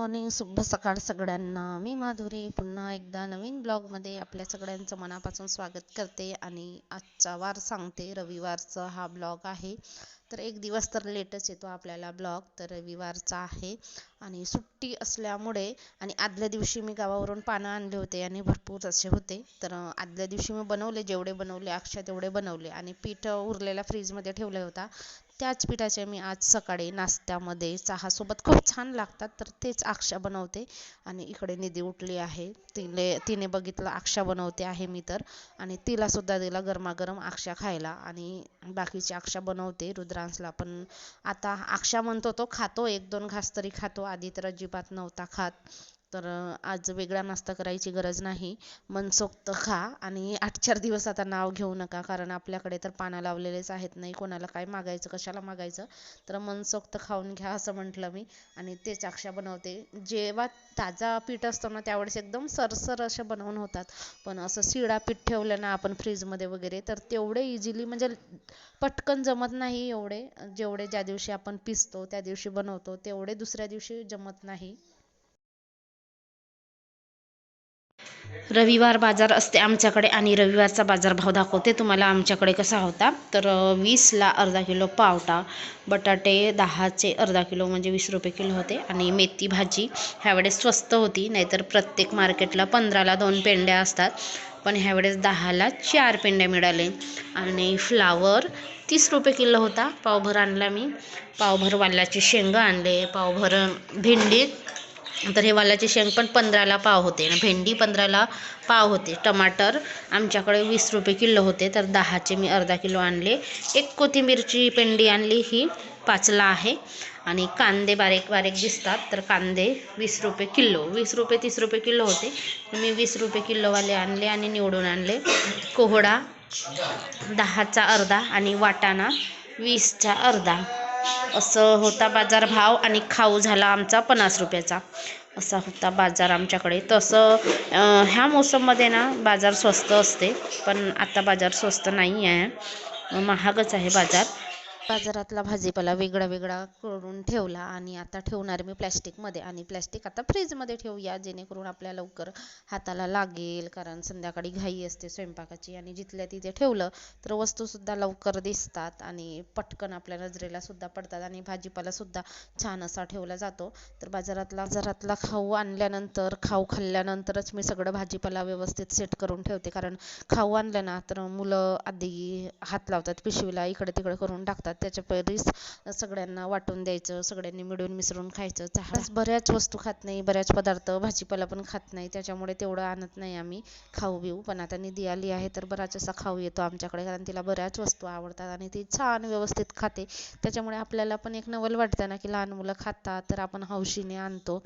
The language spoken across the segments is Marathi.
मॉर्निंग शुभ सकाळ सगळ्यांना. मी माधुरी पुन्हा एकदा नवीन ब्लॉगमध्ये आपल्या सगळ्यांचं मनापासून स्वागत करते आणि आजचा वार सांगते रविवारचा हा ब्लॉग आहे. तर एक दिवस तर लेटच येतो आपल्याला ब्लॉग तर रविवारचा आहे आणि सुट्टी असल्यामुळे आणि आदल्या दिवशी मी गावावरून पानं आणले होते आणि भरपूर असे होते. तर आदल्या दिवशी मी बनवले जेवढे बनवले अक्षय तेवढे बनवले आणि पीठ उरलेला फ्रीजमध्ये ठेवले होता. त्याच पिठाचे मी आज सकाळी नाश्त्यामध्ये चहासोबत खूप छान लागतात तर तेच अक्षा बनवते. आणि इकडे निधी उठली आहे. तिने तिने बघितलं अक्षा बनवते आहे मी तर. आणि तिलासुद्धा दिला गरमागरम अक्षा खायला. आणि बाकीची अक्षा बनवते. रुद्रांशला पण आता अक्षा म्हणतो तो खातो. एक दोन घास तरी खातो. आधी तर अजिबात नव्हता खात. तर आज वेगळा नाश्ता करायची गरज नाही. मनसोक्त खा आणि आठ चार दिवस आता नाव घेऊ नका कारण आपल्याकडे तर पानं लावलेलेच आहेत नाही. कोणाला काय मागायचं कशाला मागायचं? तर मनसोक्त खाऊन घ्या असं म्हटलं मी. आणि तेच अक्षा बनवते. जेव्हा ताजा पीठ असतो ना त्यावेळेस एकदम सरसर असे बनवून होतात. पण असं शिळा पीठ ठेवलं ना आपण फ्रीजमध्ये वगैरे तर तेवढे इझिली म्हणजे पटकन जमत नाही एवढे. जेवढे ज्या दिवशी आपण पिसतो त्या दिवशी बनवतो. तेवढे दुसऱ्या दिवशी जमत नाही. रविवार बाजार असते आमच्याकडे आणि रविवारचा बाजारभाव दाखवते. तुम्हाला आमच्याकडे कसा होता? तर वीसला अर्धा किलो पावटा बटाटे दहाचे अर्धा किलो म्हणजे वीस रुपये किलो होते आणि मेथी भाजी ह्यावेळेस स्वस्त होती. नाहीतर प्रत्येक मार्केटला पंधराला दोन पेंड्या असतात पण ह्यावेळेस दहाला चार पेंड्या मिळाले. आणि फ्लावर तीस रुपये किलो होता. पावभर आणला मी. पावभर वालाची शेंगा आणले पावभर भेंडी तर हे वालाचे शेंग पण पंधराला पाव होते आणि भेंडी पंधराला पाव होते. टमाटर आमच्याकडे वीस रुपये किलो होते तर दहाचे मी अर्धा किलो आणले. एक कोथिंबीरची पेंडी आणली ही पाचला आहे. आणि कांदे बारीक बारीक दिसतात तर कांदे वीस रुपये किलो. वीस रुपये तीस रुपये किलो होते. मी वीस रुपये किलोवाले आणले आणि निवडून आणले. कोहडा दहाचा अर्धा आणि वाटाणा वीसचा अर्धा. असं होता बाजार भाव आणि खाऊ झाला आमचा पन्नास रुपयाचा. असा होता बाजार आमच्याकडे. तसं ह्या मोसममध्ये ना बाजार स्वस्त असते पण आता बाजार स्वस्त नाही आहे महागच आहे बाजार. बाजारातला भाजीपाला वेगळा वेगळा करून ठेवला आणि आता ठेवणार मी प्लॅस्टिकमध्ये आणि प्लॅस्टिक आता फ्रीजमध्ये ठेवूया जेणेकरून आपल्या लवकर हाताला लागेल कारण संध्याकाळी घाई असते स्वयंपाकाची आणि जिथल्या तिथे ठेवलं तर वस्तूसुद्धा लवकर दिसतात आणि पटकन आपल्या नजरेला सुद्धा पडतात आणि भाजीपाला सुद्धा छान असा ठेवला जातो. तर बाजारातला बाजारातला खाऊ आणल्यानंतर खाऊ खाल्ल्यानंतरच मी सगळं भाजीपाला व्यवस्थित सेट करून ठेवते. कारण खाऊ आणलं ना तर मुलं आधी हात लावतात पिशवीला इकडे तिकडे करून टाकतात. त्याच्या पहिलीच सगळ्यांना वाटून द्यायचं सगळ्यांनी मिळून मिसळून खायचं चहा. बऱ्याच वस्तू खात नाही बऱ्याच पदार्थ भाजीपाला पण खात नाही त्याच्यामुळे तेवढं आणत नाही आम्ही. खाऊ बिऊ पण आता निधी आली आहे तर बराच असा खाऊ येतो आमच्याकडे कारण तिला बऱ्याच वस्तू आवडतात आणि ती छान व्यवस्थित खाते. त्याच्यामुळे आपल्याला पण एक नवल वाटतं ना की लहान मुलं खातात तर आपण हौशीने आणतो.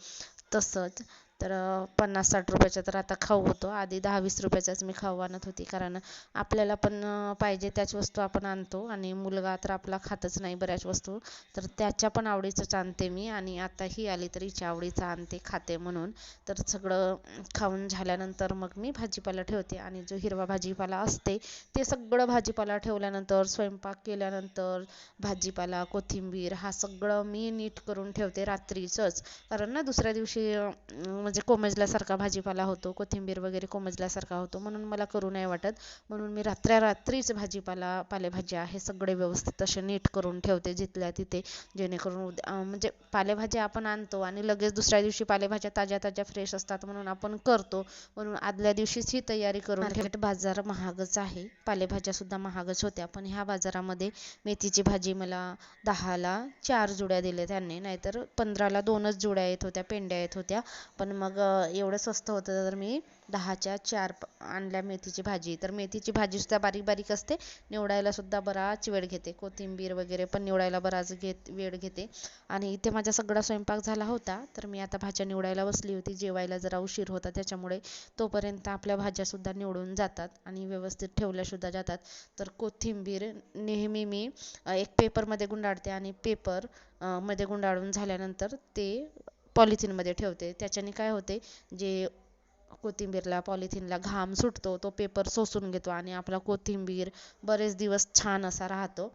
तसंच तर पन्नास साठ रुपयाचा तर आता खाऊ होतो. आधी दहा वीस रुपयाचाच मी खाऊ आणत होती. कारण आपल्याला पण पाहिजे त्याच वस्तू आपण आणतो. आणि मुलगा तर आपला खातच नाही बऱ्याच वस्तू. तर त्याच्या पण आवडीचंच आणते मी. आणि आता ही आली तर हिच्या आवडीचं आणते खाते म्हणून. तर सगळं खाऊन झाल्यानंतर मग मी भाजीपाला ठेवते. आणि जो हिरवा भाजीपाला असते ते सगळं भाजीपाला ठेवल्यानंतर स्वयंपाक केल्यानंतर भाजीपाला कोथिंबीर हा सगळं मी नीट करून ठेवते रात्रीचंच. कारण ना दुसऱ्या दिवशी म्हणजे कोमेजल्यासारखा भाजीपाला होतो कोथिंबीर वगैरे कोमेजल्यासारखा होतो म्हणून मला करू नाही वाटत. म्हणून मी रात्र्या रात्रीच भाजीपाला पालेभाज्या हे सगळे व्यवस्थित असे नीट करून ठेवते जिथल्या तिथे जेणेकरून उद्या म्हणजे पालेभाज्या आपण आणतो आणि लगेच दुसऱ्या दिवशी पालेभाज्या ताज्या ताज्या फ्रेश असतात म्हणून आपण करतो. म्हणून आदल्या दिवशीच ही तयारी करून मार्केट बाजार महागच आहे. पालेभाज्या सुद्धा महागच होत्या पण ह्या बाजारामध्ये मेथीची भाजी मला दहाला चार जुड्या दिल्या त्यांनी नाहीतर पंधराला दोनच जुड्या येत होत्या पेंड्या येत होत्या. पण मग एवढं स्वस्त होतं तर मी दहाच्या चार आणल्या मेथीची भाजी. तर मेथीची भाजीसुद्धा बारीक बारीक असते. निवडायलासुद्धा बराच वेळ घेते. कोथिंबीर वगैरे पण निवडायला बराच घेत वेळ घेते. आणि इथे माझा सगळा स्वयंपाक झाला होता. तर मी आता भाज्या निवडायला बसली होती. जेवायला जरा उशीर होता. त्याच्यामुळे तोपर्यंत आपल्या भाज्यासुद्धा निवडून जातात आणि व्यवस्थित ठेवल्यासुद्धा जातात. तर कोथिंबीर नेहमी मी एक पेपरमध्ये गुंडाळते आणि पेपरमध्ये गुंडाळून झाल्यानंतर ते पॉलिथिनमध्ये ठेवते. त्याच्याने काय होते जे कोथिंबीरला पॉलिथिनला घाम सुटतो तो पेपर शोषून घेतो आणि आपला कोथिंबीर बरेच दिवस छान असा राहतो.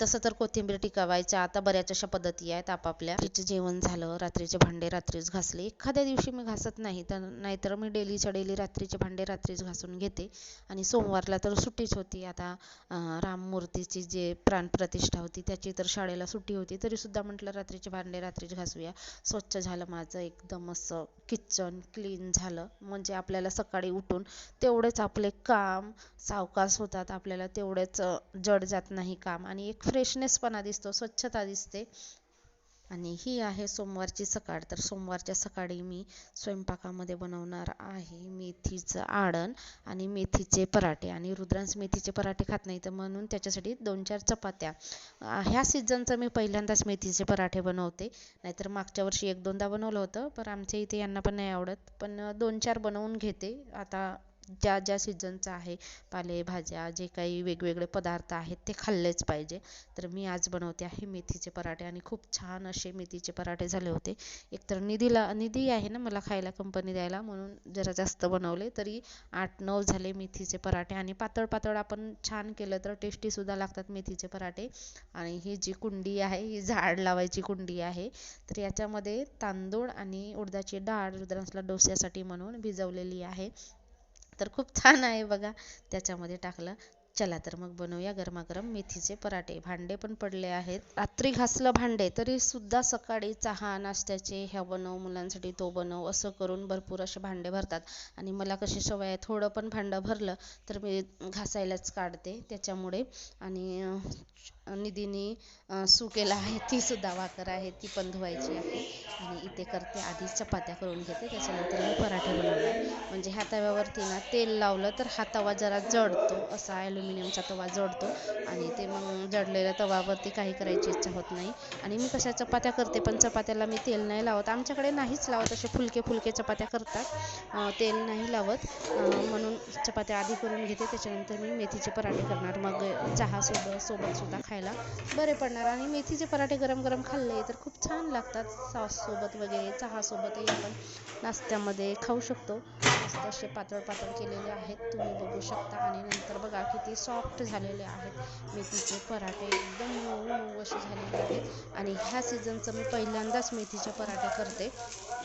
तसं तर कोथिंबीर टिकवायच्या आता बऱ्याच अशा पद्धती आहेत आपापल्या. रात्रीचं जेवण झालं रात्रीचे भांडे रात्रीच घासले. एखाद्या दिवशी मी घासत नाही तर नाहीतर मी डेलीच्या डेली रात्रीचे भांडे रात्रीच घासून घेते. आणि सोमवारला तर सुट्टीच होती. आता राममूर्तीची जे प्राणप्रतिष्ठा होती त्याची तर शाळेला सुट्टी होती. तरीसुद्धा म्हटलं रात्रीचे भांडे रात्रीच घासूया. स्वच्छ झालं माझं एकदम असं किचन क्लीन झालं. म्हणजे आपल्याला सकाळी उठून तेवढेच आपले काम सावकाश होतात. आपल्याला तेवढेच जड जात नाही काम. आणि एक फ्रेशनेसपणा दिसतो स्वच्छता दिसते. आणि ही आहे सोमवारची सकाळ. तर सोमवारच्या सकाळी मी स्वयंपाकामध्ये बनवणार आहे मेथीचं आडण आणि मेथीचे पराठे. आणि रुद्रांश मेथीचे पराठे खात नाही तर म्हणून त्याच्यासाठी दोन चार चपात्या. ह्या सीझनचं मी पहिल्यांदाच मेथीचे पराठे बनवते. नाहीतर मागच्या वर्षी एक दोनदा बनवलं होतं पण आमच्या इथे यांना पण नाही आवडत. पण दोन चार बनवून घेते. आता ज्या ज्या सीझनचं आहे पालेभाज्या जे काही वेगवेगळे पदार्थ आहेत ते खाल्लेच पाहिजे. तर मी आज बनवते आहे मेथीचे पराठे आणि खूप छान असे मेथीचे पराठे झाले होते. एकतर निधीला निधी आहे ना मला खायला कंपनी द्यायला म्हणून जरा जास्त बनवले तरी आठ नऊ झाले मेथीचे पराठे आणि पातळ पातळ आपण छान केलं तर टेस्टीसुद्धा लागतात मेथीचे पराठे. आणि ही जी कुंडी आहे ही झाड लावायची कुंडी आहे तर याच्यामध्ये तांदूळ आणि उडदाची डाळ रुद्रांसला डोस्यासाठी म्हणून भिजवलेली आहे. तर खूप छान आहे बघा. त्याच्यामध्ये टाकलं. चला तर मग बनवूया गरमागरम मेथीचे पराठे. भांडे पण पडले आहेत. रात्री घासलं भांडे तरी सुद्धा सकाळी चहा नाश्त्याचे ह्या बनव मुलांसाठी तो बनव असं करून भरपूर असे भांडे भरतात. आणि मला कशी सवय आहे थोडं पण भांडं भरलं तर मी घासायलाच काढते त्याच्यामुळे. आणि निधीने सू केला आहे ती सुद्धा वाकर आहे ती पण धुवायची आहे. आणि इथे करते आधी चपात्या करून घेते त्याच्यानंतर मी पराठे बनवणार. म्हणजे ह्या तव्यावरती ना तेल लावलं तर हा तवा जरा जडतो असा ॲल्युमिनियमचा तवा जडतो आणि ते मग जडलेल्या तवावरती काही करायची इच्छा होत नाही. आणि मी कशा चपात्या करते पण चपात्याला मी तेल नाही लावत. आमच्याकडे नाहीच लावत असे फुलके फुलके चपात्या करतात. तेल नाही लावत. म्हणून चपात्या आधी करून घेते त्याच्यानंतर मी मेथीचे पराठे करणार. मग चहा सोबत सोबतसुद्धा खायला. बरे पडणार. आणि मेथीचे पराठे गरम गरम खाल्ले तर खूप छान लागतात. सॉससोबत वगैरे चहासोबतही आपण नाश्त्यामध्ये खाऊ शकतो. मस्त असे पातळ पातळ केलेले आहेत. तुम्ही बघू शकता. आणि नंतर बघा किती सॉफ्ट झालेले आहेत. मेथीचे पराठे एकदम मऊ मऊ असे झालेले आहेत. आणि ह्या सीझनचं मी पहिल्यांदाच मेथीचे पराठे करते.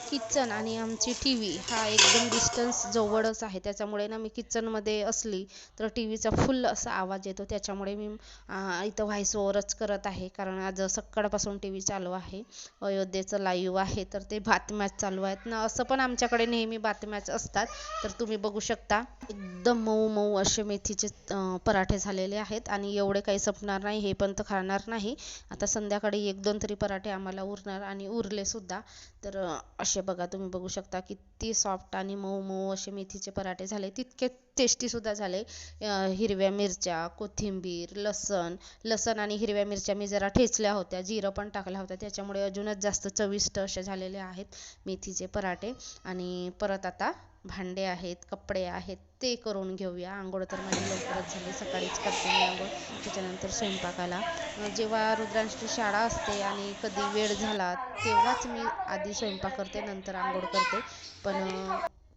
किचन आणि आमची टी व्ही हा एकदम डिस्टन्स जवळच आहे. त्याच्यामुळे ना मी किचनमध्ये असली तर टी व्हीचा फुल असा आवाज येतो. त्याच्यामुळे मी इथं व्हॉइस ओव्हरच करत आहे. कारण आज सकाळपासून टी व्ही चालू आहे. अयोध्येचं लाईव्ह आहे. तर ते बातम्याच चालू आहेत. ना असं पण आमच्याकडे नेहमी बातम्याच असतात. तर तुम्ही बघू शकता. एकदम मऊ मऊ असे मेथीचे पराठे झालेले आहेत आणि एवढे काही संपणार नाही हे पण तर खाणार नाही. आता संध्याकाळी एक दोन तरी पराठे आम्हाला उरणार आणि उरले सुद्धा. तर असे बघा तुम्ही बघू शकता किती सॉफ्ट आणि मऊ मऊ असे मेथीचे पराठे झाले. तितके टेस्टी सुद्धा झाले. हिरव्या मिरच्या कोथिंबीर लसण. लसण आणि हिरव्या मिरच्या मी जरा ठेचल्या होत्या जिरं पण टाकल्या होत्या. त्याच्यामुळे अजूनच जास्त चविष्ट असे झालेले आहेत मेथीचे पराठे. आणि परत आता भांडे आहेत कपडे आहेत ते करून घेऊया. आंघोळ तर माझी लवकरच झाली. सकाळीच करते मी आंघोळ. त्याच्यानंतर स्वयंपाकाला. जेव्हा रुद्रांशची शाळा असते आणि कधी वेळ झाला तेव्हाच मी आधी स्वयंपाक करते नंतर आंघोळ करते. पण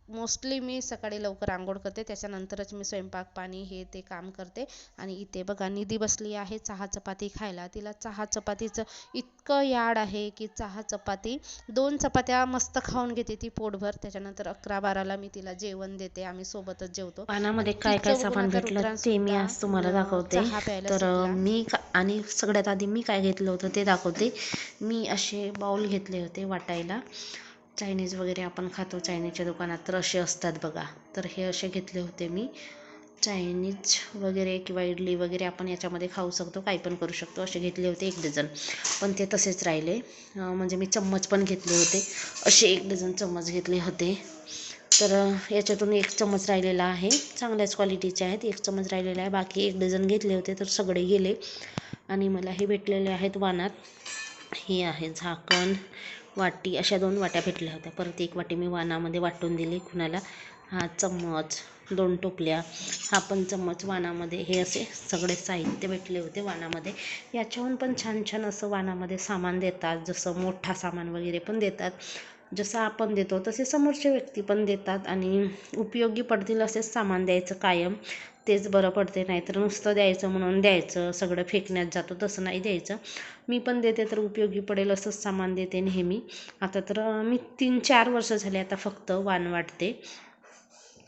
मोस्टली मी सकाळी लवकर आंघोळ करते त्याच्यानंतरच मी स्वयंपाक पाणी हे ते काम करते. आणि इथे बघा निधी बसली आहे चहा चपाती खायला. तिला चहा चपातीचं इतकं याड आहे की चहा चपाती दोन चपात्या मस्त खाऊन घेते ती पोटभर. त्याच्यानंतर अकरा बाराला मी तिला जेवण देते. आम्ही सोबतच जेवतो. पानामध्ये काय काय सामान भेटलं ते मी आज तुम्हाला दाखवते. तर. मी आणि सगळ्यात आधी मी काय घेतलं होतं ते दाखवते. मी असे बाउल घेतले होते वाटायला. चायनीज वगैरे आपण खातो. चायनीजच्या दुकानात तर असे असतात बघा. तर हे असे घेतले होते मी. चायनीज वगैरे किंवा इडली वगैरे आपण याच्यामध्ये खाऊ शकतो. काही पण करू शकतो. असे घेतले होते एक डझन पण ते तसेच राहिले. म्हणजे मी चम्मच पण घेतले होते. असे एक डझन चम्मच घेतले होते. तर याच्यातून एक चम्मच राहिलेला आहे. चांगल्याच क्वालिटीचे आहेत. एक चम्मच राहिलेला आहे. बाकी एक डझन घेतले होते. तर सगळे गेले. आणि मला हे भेटलेले आहेत वानात. हे आहे झाकण. वाटी अशा दोन वाट्या भेटल्या होत्या. परत एक वाटी मी वानामध्ये वाटून दिली कुणाला हा चम्मच दोन टोपल्या हा पण चम्मच वानामध्ये. हे असे सगळे साहित्य भेटले होते वानामध्ये. याच्याहून पण छान छान असं वानामध्ये सामान देतात. जसं मोठा सामान वगैरे पण देतात. जसं आपण देतो तसे समोरचे व्यक्ती पण देतात. आणि उपयोगी पडतील असेच सामान द्यायचं कायम. तेच बरं पडते नाहीतर नुसतं द्यायचं म्हणून द्यायचं सगळं फेकण्यात जातो तसं नाही द्यायचं. मी पण देते तर उपयोगी पडेल असंच सामान देते नेहमी. आता तर मी तीन चार वर्ष झाले आता फक्त वाण वाटते.